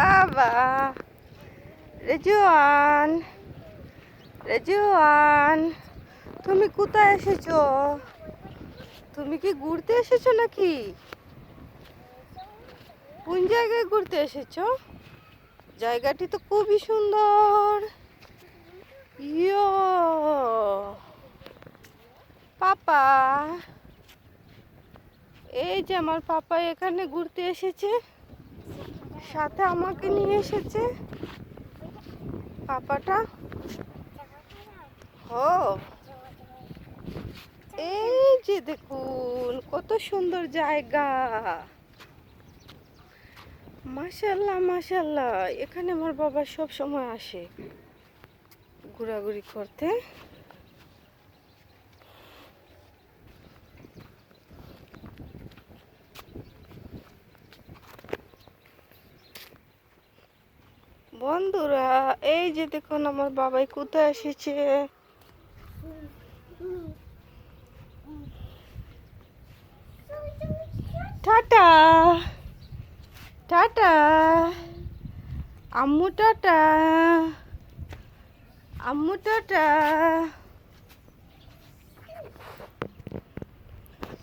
বাবা রেজুয়ান রেজুয়ান তুমি কোথায় এসেছ? তুমি কি ঘুরতে এসেছ নাকি? কোন জায়গায় ঘুরতে এসেছ? জায়গাটি তো খুবই সুন্দর। ইয়ো, পাপা, এই যে আমার পাপা এখানে ঘুরতে এসেছে। সাথে আমাকে নিয়ে এসেছে। পাপাটা? ও। এই যে দেখুন, কত সুন্দর জায়গা। মাশাল্লাহ মাশাল্লাহ এখানে আমার বাবা সব সময় আসে। ঘোরাঘুরি করতে। বন্ধুরা, এই যে দেখুন আমার বাবাই কোথায় এসেছে। টাটা টাটা, আম্মু টাটা আম্মু টাটা।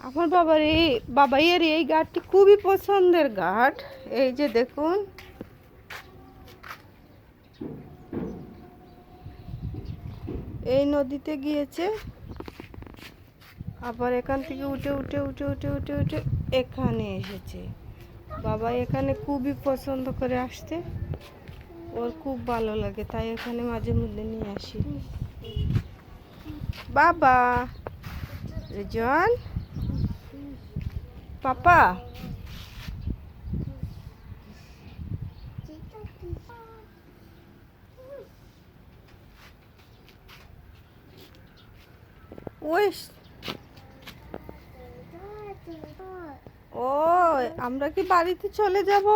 আমার বাবার এই বাবাইয়ের এই গাছটি খুবই পছন্দের গাছ এই যে দেখুন এই নদীতে গিয়েছে। আবার এখান থেকে উঠে উঠে উঠে উঠে উঠে উঠে এখানে এসেছে। বাবা এখানে খুবই পছন্দ করে আসতে। ওর খুব ভালো লাগে, তাই এখানে মাঝে মধ্যে নিয়ে আসি। বাবা রেজন পাপা? ওই ও আমরা কি বাড়িতে চলে যাব?